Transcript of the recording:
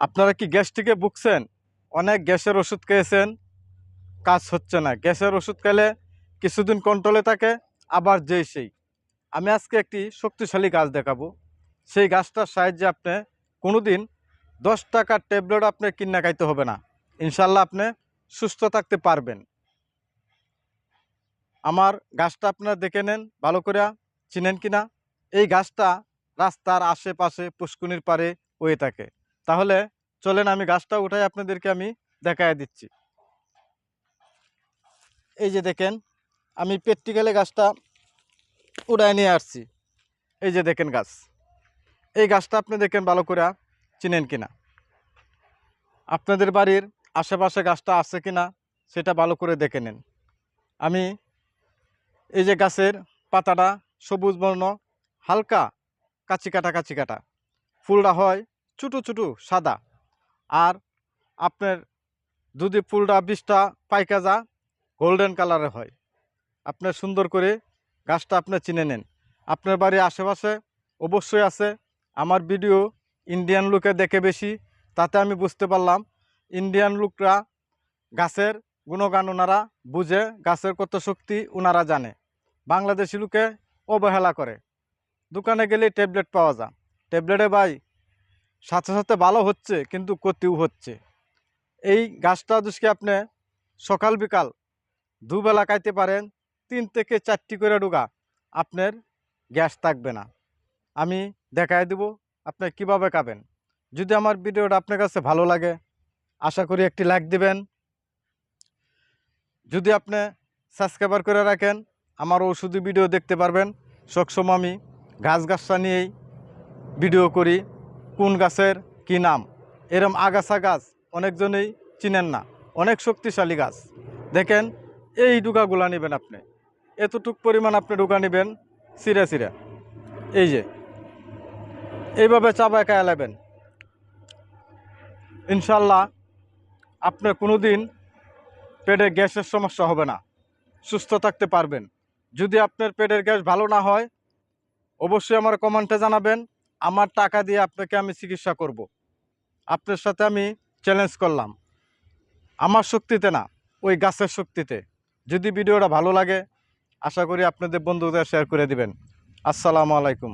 আপনারা কি গ্যাস থেকে ভুগছেন? অনেক গ্যাসের ওষুধ খেয়েছেন, কাজ হচ্ছে না। গ্যাসের ওষুধ খেলে কিছুদিন কন্ট্রোলে থাকে, আবার যেই সেই। আমি আজকে একটি শক্তিশালী গাছ দেখাবো। সেই গাছটার সাহায্যে আপনি কোনো দিন দশ টাকার ট্যাবলেট আপনি কিনা খাইতে হবে না। ইনশাল্লাহ আপনি সুস্থ থাকতে পারবেন। আমার গাছটা আপনারা দেখে নেন, ভালো করে চিনেন কিনা। এই গাছটা রাস্তার আশেপাশে পুষ্কুনির পারে হয়ে থাকে। তাহলে চলেন আমি গাছটা উঠাই আপনাদেরকে আমি দেখায় দিচ্ছি। এই যে দেখেন, আমি প্র্যাকটিক্যালে গাছটা উড়ায় নিয়ে আসছি। এই যে দেখেন গাছ। এই গাছটা আপনি দেখেন ভালো করে চিনেন কিনা। আপনাদের বাড়ির আশেপাশে গাছটা আছে কিনা সেটা ভালো করে দেখে নেন। আমি এই যে গাছের পাতাটা সবুজ বর্ণ, হালকা কাচি কাটা কাচি কাটা। ফুলটা হয় ছোটো ছোটো, সাদা। আর আপনার যদি ফুলটা বিষটা পাইকা যা গোল্ডেন কালারের হয়, আপনার সুন্দর করে গাছটা আপনি চিনে নেন। আপনার বাড়ির আশেপাশে অবশ্যই আছে। আমার ভিডিও ইন্ডিয়ান লুকে দেখে বেশি, তাতে আমি বুঝতে পারলাম ইন্ডিয়ান লোকরা গাছের গুণগান ওনারা বুঝে গাছের কত শক্তি ওনারা জানে। বাংলাদেশি লোকে অবহেলা করে। দোকানে গেলে ট্যাবলেট পাওয়া যায়। ট্যাবলেটে ভাই সাথে সাথে ভালো হচ্ছে, কিন্তু ক্ষতিও হচ্ছে। এই গাছটা যদি আপনি সকাল বিকাল দুবেলা খাইতে পারেন, তিন থেকে চারটি করে ডুগা আপনার গ্যাস থাকবে না। আমি দেখাই দেব আপনি কীভাবে খাবেন। যদি আমার ভিডিওটা আপনার কাছে ভালো লাগে, আশা করি একটি লাইক দিবেন। যদি আপনি সাবস্ক্রাইবার করে রাখেন, আমার ওষুধি ভিডিও দেখতে পারবেন। সবসময় আমি গাছ গাছটা নিয়েই ভিডিও করি। কোন গাছের কি নাম? এরম আগাছা গাছ অনেকজনেই চিনেন না। অনেক শক্তিশালী গাছ। দেখেন, এই ডুগাগুলা নেবেন আপনি। এতটুক পরিমাণ আপনি ডুগা নেবেন সিরে সিরে এই যে, এইভাবে চাবায় একা নেবেন ইনশাল্লাহ আপনার কোনো দিন পেটে গ্যাসের সমস্যা হবে না। সুস্থ থাকতে পারবেন। যদি আপনার পেটের গ্যাস ভালো না হয়, অবশ্যই আমার কমেন্টে জানাবেন। আমার টাকা দিয়ে আপনাকে আমি চিকিৎসা করব। আপনার সাথে আমি চ্যালেঞ্জ করলাম। আমার শক্তিতে না, ওই গাছের শক্তিতে। যদি ভিডিওটা ভালো লাগে, আশা করি আপনাদের বন্ধুদের শেয়ার করে দিবেন। আসসালামু আলাইকুম।